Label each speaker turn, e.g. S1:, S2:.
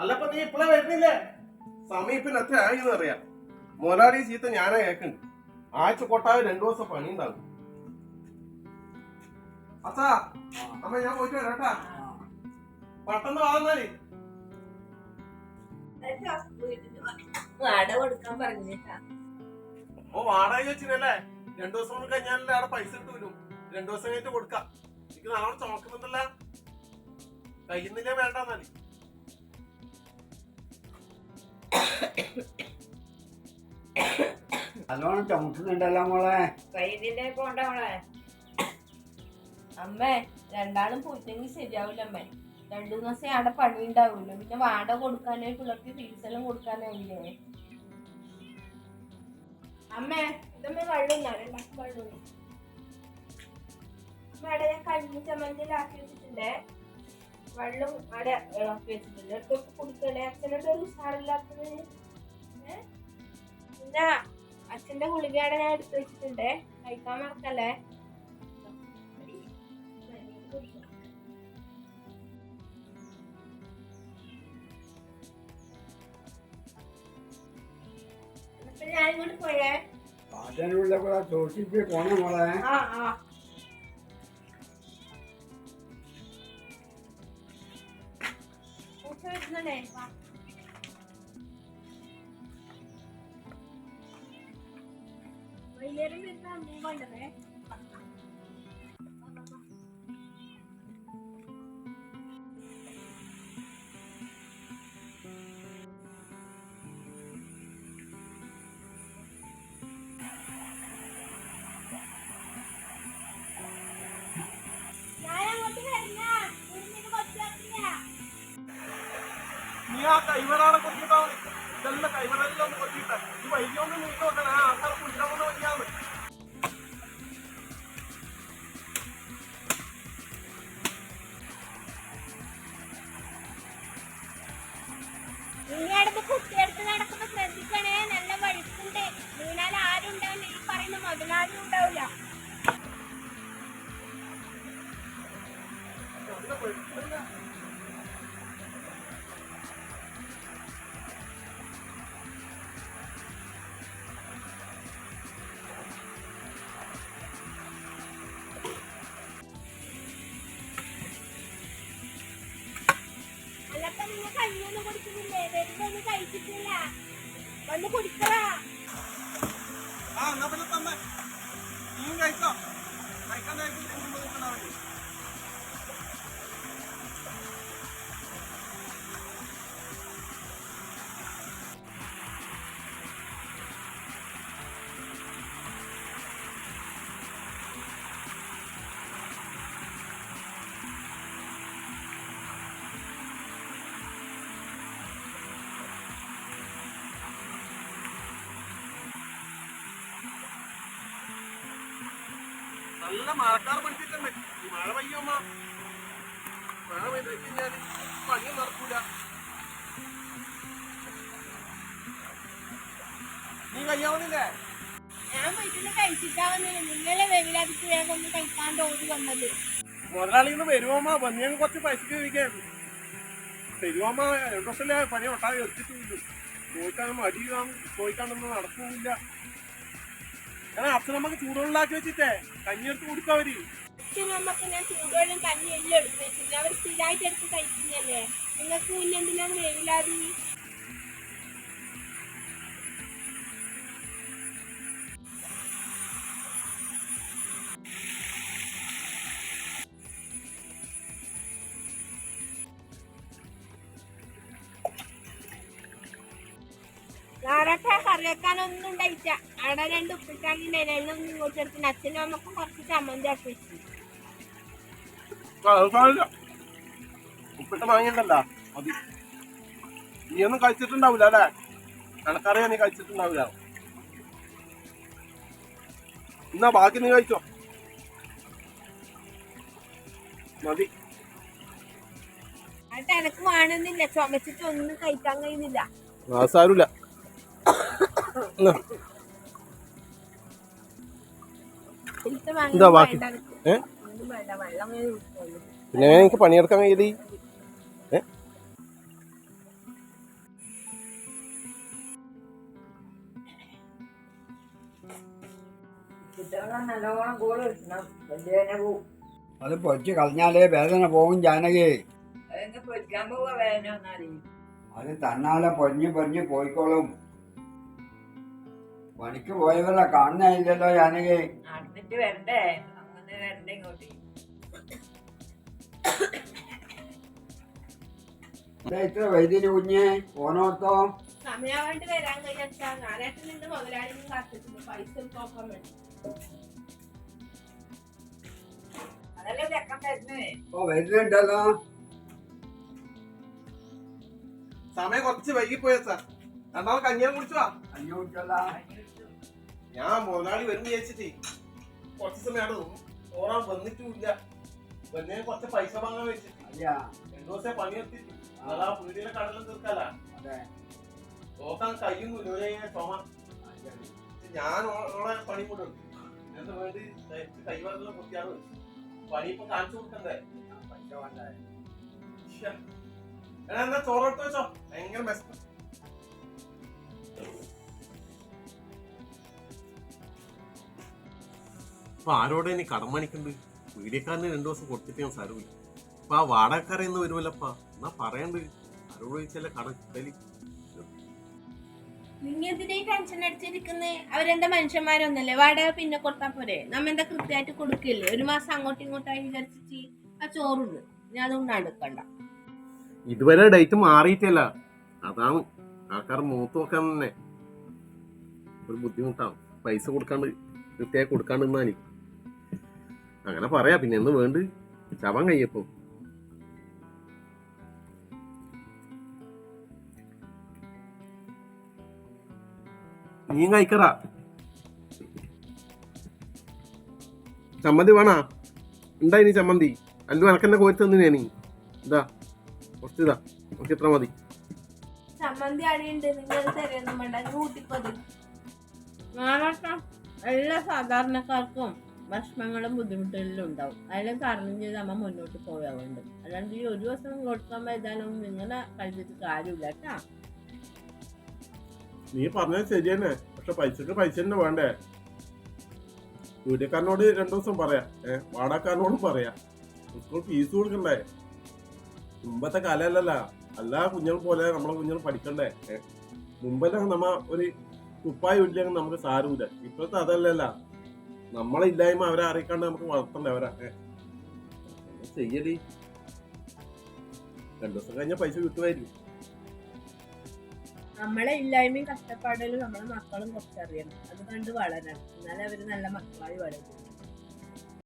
S1: അല്ലപ്പ നീ ഇപ്പളെ വരുന്നില്ലേ? സമീപിന് ഇപ്പൊ എത്ര ആയിന്ന് അറിയാം മുതലാളി ചീത്ത ഞാനാ കേക്കുന്നുണ്ട് ആഴ്ച കൊട്ടാതെ രണ്ടു ദിവസം പണി ഉണ്ടാകും അച്ഛാ അമ്മ ഞാൻ പോയിട്ട് വരാട്ടാ പെട്ടെന്ന് വാങ്ങാലേ
S2: വാടക കൊടുക്കാൻ പറഞ്ഞേട്ടാ.
S1: ഓ വാടക വെച്ചിട്ടല്ലേ രണ്ടു ദിവസം കൊണ്ട് കഴിഞ്ഞാലല്ലേ അവിടെ പൈസ ഇട്ട് വരും. രണ്ടു ദിവസം കഴിഞ്ഞിട്ട് കൊടുക്കാം. എനിക്ക് നാളെ ചോക്കുന്നുണ്ടല്ല കഴിയുന്നില്ലേ വേണ്ടെന്നാൽ
S3: നല്ലോണം ചുമക്കുന്നുണ്ടല്ലോ മോളെ.
S2: വൈദ്യന്റെ പോണ്ട മോളെ? അമ്മേ രണ്ടാളും പോയിട്ടെങ്കിൽ ശരിയാവില്ല അമ്മേ. രണ്ടു ദിവസം അവിടെ പണി ഉണ്ടാവില്ല പിന്നെ വാടക കൊടുക്കാനായി പിള്ളേർക്ക് ഫീസെല്ലാം കൊടുക്കാനായില്ലേ? അമ്മേ ഇതമ്മേ വെള്ളം രണ്ടാക്കും വെള്ളം അവിടെ ഞാൻ കഞ്ഞി ചമ്മന്തിയിലാക്കി വെച്ചിട്ടുണ്ടേ. വെള്ളം അവിടെ ഇളക്കി വെച്ചിട്ടുണ്ട്. എടുത്തൊക്കെ കുടിക്കണേ അച്ഛനോട് ഒരു ഉഷാറില്ലാത്തത്? പിന്നെ അച്ഛന്റെ ഗുളികയുടെ ഞാൻ എടുത്തു വെച്ചിട്ടുണ്ട്. കഴിക്കാൻ മറക്കല്ലേ? ഞാൻ ഇങ്ങോട്ട് പോയേ.
S3: പോണ മോളെ.
S2: ആ ആ.
S1: നീ ആ കൈവരാളെ കൊണ്ടിട്ടാ ഇതെല്ലാം കൈവരെല്ലാം കൊണ്ടിട്ട് ഈ വൈകിയൊന്നും നീ നോക്കണേ ആ ആൾക്കാർ കുടിക്കാമെന്ന്
S2: വന്ന് കുടിക്കടാ.
S1: ആ എന്നാ പിന്നെ തന്നെ. നീയും കഴിക്കാം കഴിക്കാൻ കഴിക്കും നല്ല മഴക്കാർ പിടിച്ചിട്ടുണ്ട് ഈ മഴ പെയ്യുമ്മ മഴ പെയ്ത് കഴിഞ്ഞാൽ പണി നടക്കൂല. നീ കയ്യാവുന്നില്ലേ
S2: ഞാൻ വീട്ടിൽ കഴിച്ചിട്ടാ നിങ്ങളെ വെവിലതിക്ക് വേഗം ഒന്ന് കഴിക്കാണ്ട് ഓടി വന്നത്.
S1: മുതലാളി ഇന്ന് വരുവമ്മ വന്നിയാൽ കുറച്ച് പൈസ ചോദിക്കായിരുന്നു തരുവമ്മ എവിടെ പണി ഒട്ടാതെ എടുത്തിട്ടില്ല ചോദിക്കാൻ മടി ചോദിക്കാണ്ടൊന്നും നടക്കൂല കാരണം അച്ഛൻ നമുക്ക് ചൂടുവെള്ളാക്കി വെച്ചിട്ടേ. കഞ്ഞിയെടുത്ത് കൊടുക്കാവര്
S2: നമുക്ക് ഞാൻ ചൂടുവെള്ളം കഞ്ഞി എല്ലാം എടുത്ത് വെച്ചിട്ടില്ല അവർ സ്ഥിരമായിട്ട് എടുത്ത് കഴിക്കുന്നല്ലേ? നിങ്ങൾക്ക് പിന്നെ എന്തിനാണ് വേവിലാതി. ഞാനൊക്കെ കറി വെക്കാനൊന്നും ഉണ്ടായില്ല അവിടെ രണ്ട് ഉപ്പിട്ടാക്കി നിലയിലൊന്നും ഇങ്ങോട്ട് എടുത്തിന് അച്ഛനും അമ്മക്കും കുറച്ച് ചമ്മന്തി ആക്കി വെച്ചു.
S1: ഉപ്പിട്ട് വാങ്ങിണ്ടല്ല മതി. നീ ഒന്നും കഴിച്ചിട്ടുണ്ടാവില്ല അല്ലേ? കണക്കറിയാ നീ കഴിച്ചിട്ടുണ്ടാവില്ല. എന്നാ ബാക്കി നീ കഴിച്ചോ. മതി.
S2: അത് എനക്ക് വേണമെന്നില്ല ചുമച്ചിട്ട് ഒന്നും കഴിക്കാൻ കഴിയുന്നില്ല.
S1: സാരമില്ല എന്താ ബാക്കി. ഏ? പിന്നെ എനിക്ക് പണിയെടുക്കാൻ
S4: കഴിയില്ല ഏ?
S3: അത് പൊരിച്ച് കളഞ്ഞാലേ വേദന പോകും ജാനകി. അത് തന്നാലെ പൊരിഞ്ഞ് പൊരിഞ്ഞ് പോയിക്കോളും. പണിക്ക് പോയവരെ കാണുന്നില്ലല്ലോ
S4: ഞാനേ. വരണ്ടേ? അങ്ങനെ വരണ്ടേ ഇങ്ങോട്ട്?
S3: ഇത്ര വൈദ്യുതി കുഞ്ഞ്? പോണോർത്തോ
S2: സമയമായിട്ട് വരാൻ ഞാനായിട്ട് നിന്ന് കാത്തിട്ടുണ്ട് പൈസ നോക്കാൻ വേണ്ടി.
S4: അതല്ലേ ചെക്കൻ തരുന്നേ
S3: ഇപ്പൊ വരുന്നുണ്ടല്ലോ.
S1: സമയം കുറച്ച് വൈകിപ്പോയ സാർ? രണ്ടാമത് കഞ്ഞിയം കഞ്ഞി
S3: അഞ്ഞൂറ്റല്ല
S1: ഞാൻ മുതലാളി വരും വിചാരിച്ചിട്ട്. കുറച്ച് സമയമാണ് ഓറാൻ വന്നിട്ടുമില്ല. വന്നേ കുറച്ച് പൈസ വാങ്ങാൻ വെച്ചിട്ട്. രണ്ടു ദിവസം പണി എത്തിട്ട് അതാ പീടിയിലെ കടലും തീർക്കല്ല.
S3: അതെ.
S1: നോക്കാൻ കഴിയുന്നു ചുമ. ഞാൻ ഓളെ പണി കൂടും എന്താ വേണ്ടി കൈവരലും കുട്ടിയാണ് പണി ഇപ്പൊ കാണിച്ചു കൊടുക്കണ്ടേ?
S3: പൈസ വേണ്ടേ.
S1: എന്നാ ചോറോട്ട് വെച്ചോ. ഭയങ്കര മെസ്സ് അപ്പൊ ആരോടെ ഇനി കടം വാങ്ങിക്കണ്ട് വീടിയക്കാരന് രണ്ടു ദിവസം കൊടുത്തിട്ട് ഞാൻ സാരമില്ല അപ്പൊ ആ വാടകക്കാരെ ഒന്ന് വരുമല്ലപ്പാ? എന്നാ പറയണ്ട്? ആരോട് ചോദിച്ചല്ലേ കടം കിട്ടലി?
S2: നിങ്ങ എന്തിനേ ടെൻഷൻ അടിച്ചിരിക്കുന്നേ അവരെന്താ മനുഷ്യന്മാരൊന്നല്ലേ? വാടക പിന്നെ കൊടുത്താ പോരെ? നമ്മ എന്താ കൃത്യമായിട്ട് കൊടുക്കില്ലേ? ഒരു മാസം അങ്ങോട്ടും ഇങ്ങോട്ടായി വിചാരിച്ചിട്ട് ആ ചോറുണ്ട്. ഞാൻ അതുകൊണ്ട് അടുക്കണ്ട
S1: ഇതുവരെ ഡേറ്റ് മാറിയിട്ടില്ല. അതാണ് ആൾക്കാർ മൂത്ത് നോക്കാൻ തന്നെ. ഒരു ബുദ്ധിമുട്ടാണ് പൈസ കൊടുക്കാണ്ട് കൃത്യമായി കൊടുക്കാണ്ട് നിന്നാനി അങ്ങനെ പറയാ. പിന്നെ എന്ന് വേണ്ട ചവൻ കയ്യപ്പോ. നീയും കഴിക്കറ. ചമ്മന്തി വേണാ? ഉണ്ടായിനി ചമ്മന്തി? അല്ലു എനക്കെന്നെ കോരി തന്നിനെ നീ ഇതാ കുറച്ച് ഇതാ നമുക്ക് ഇത്ര മതി.
S2: ചമ്മന്തി അടിയുണ്ട് നിങ്ങൾ തരുന്നു വേണ്ട കൂട്ടിപ്പതി സാധാരണക്കാർക്കും വിഷമങ്ങളും ബുദ്ധിമുട്ടുകളിലും ഉണ്ടാവും. അതെല്ലാം കാരണം ചെയ്ത് അമ്മ മുന്നോട്ട് പോയാവുണ്ട് അല്ലാണ്ട് ഈ ഒരു ദിവസം കൊടുക്കാൻ പറ്റാനൊന്നും നിങ്ങളെ കഴിച്ചിട്ട് കാര്യമില്ല കേട്ടാ.
S1: നീ പറഞ്ഞത് ശരിയെന്നെ പക്ഷെ പൈസക്ക് പൈസ തന്നെ വേണ്ടേ? വീട്ടുകാരനോട് രണ്ടു ദിവസം പറയാ. ഏ വാടകക്കാരനോടും പറയാ. സ്കൂൾ ഫീസ് കൊടുക്കണ്ടേ? മുമ്പത്തെ കാലല്ലല്ല എല്ലാ കുഞ്ഞുങ്ങൾ പോലെ നമ്മളെ കുഞ്ഞുങ്ങൾ പഠിക്കണ്ടേ? മുമ്പെല്ലാം നമ്മ ഒരു കുപ്പായി ഇല്ലെങ്കിൽ നമുക്ക് സാരമില്ല. ഇപ്പോഴത്തെ അതല്ലല്ല. നമ്മളെ ഇല്ലായ്മ അവരെ അറിയിക്കാണ്ട് നമുക്ക് വളർത്തണ്ടേ അവരൊക്കെ ചെയ്യലി രണ്ടു ദിവസം കഴിഞ്ഞാൽ പൈസ കിട്ടുമായിരിക്കും.
S2: നമ്മളെ ഇല്ലായ്മയും കഷ്ടപ്പാടുകളും നമ്മളെ മക്കളും കുറച്ചറിയണം. അത് കണ്ട് വളരണം. എന്നാലേ അവർ നല്ല മക്കളായി വളരും.